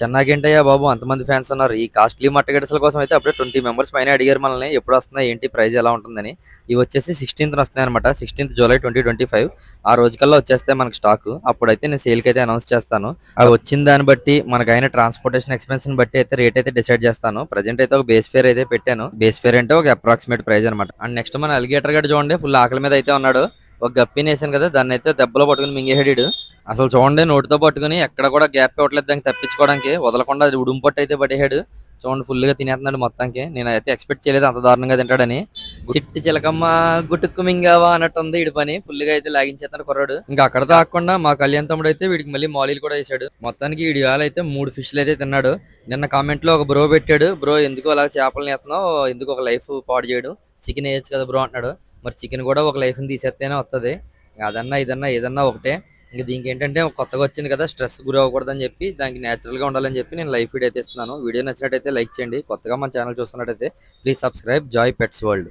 చెన్నాకేంటయ్యా బాబు అంతమంది ఫ్యాన్స్ ఉన్నారు. ఈ కాస్ట్లీ మట్టగడిసల కోసం అయితే అప్పుడే ట్వంటీ మెంబర్స్ పైన అడిగారు మనల్ని ఎప్పుడు వస్తున్నాయి ఏంటి ప్రైస్ ఎలా ఉంటుందని. ఇవి వచ్చేసి సిక్స్టీన్త్ వస్తున్నాయి అనమాట sixteenth July twenty twenty five ఆ రోజుకల్లా వచ్చేస్తే మనకి స్టాక్ అప్పుడైతే నేను సేల్కి అయితే అనౌన్స్ చేస్తాను. అవి వచ్చిన దాన్ని బట్టి మనకు అయిన ట్రాన్స్పోర్టేషన్ ఎక్స్పెన్స్ బట్టి అయితే రేట్ అయితే డిసైడ్ చేస్తాను. ప్రజెంట్ అయితే ఒక బేస్ ఫేర్ అయితే పెట్టాను. బేస్ ఫేర్ అంటే ఒక అప్రాక్సిమేట్ ప్రైస్ అనమాట అండ్ నెక్స్ట్ మన అలిగేటర్ గడ్ చూడండి ఫుల్ ఆకలి మీద అయితే ఉన్నాడు. ఒక గప్పిని వేసాను కదా దాన్ని అయితే దెబ్బలో పట్టుకుని మింగేసాడు అసలు చూడండి నోటితో పట్టుకుని ఎక్కడ కూడా గ్యాప్ ఇవ్వట్లేదు దానికి తప్పించుకోవడానికి. వదలకుండా అది ఉడుము పట్టు అయితే పట్టేశాడు చూడండి ఫుల్గా తినేస్తున్నాడు మొత్తానికి. నేను అయితే ఎక్స్పెక్ట్ చేయలేదు అంత దారుణంగా తింటాడని. చిట్టి చిలకమ్మ గుట్టుక్కు మింగావా అన్నట్టు ఉంది ఇడి పని. ఫుల్గా అయితే లాగించేస్తాడు కుర్రాడు. ఇంకా అక్కడ తాకుండా మా కళ్యాణ్ తమ్ముడు అయితే వీడికి మళ్ళీ మాలీలు కూడా వేసాడు. మొత్తానికి వీడి వేళ అయితే మూడు ఫిష్లు అయితే తిన్నాడు. నిన్న కామెంట్లో ఒక బ్రో పెట్టాడు. బ్రో ఎందుకు అలా చేపలు వేస్తున్నావు ఎందుకు ఒక లైఫ్ పాడు చేయడు? చికెన్ వేయచ్చు కదా బ్రో అంటున్నాడు. మరి చికెన్ కూడా ఒక లైఫ్ని తీసేస్తేనే వస్తుంది అదన్నా ఇదన్నా ఏదన్నా ఒకటే. ఇంకా దీనికి ఏంటంటే కొత్తగా వచ్చింది కదా స్ట్రెస్ గురి అవ్వకూడదని చెప్పి దానికి నేచురల్గా ఉండాలని చెప్పి నేను లైఫ్ ఫీడ్ అయితే ఇస్తున్నాను. వీడియో నచ్చినట్టయితే లైక్ చేయండి. కొత్తగా మన ఛానల్ చూస్తున్నట్టయితే please subscribe joy pets world.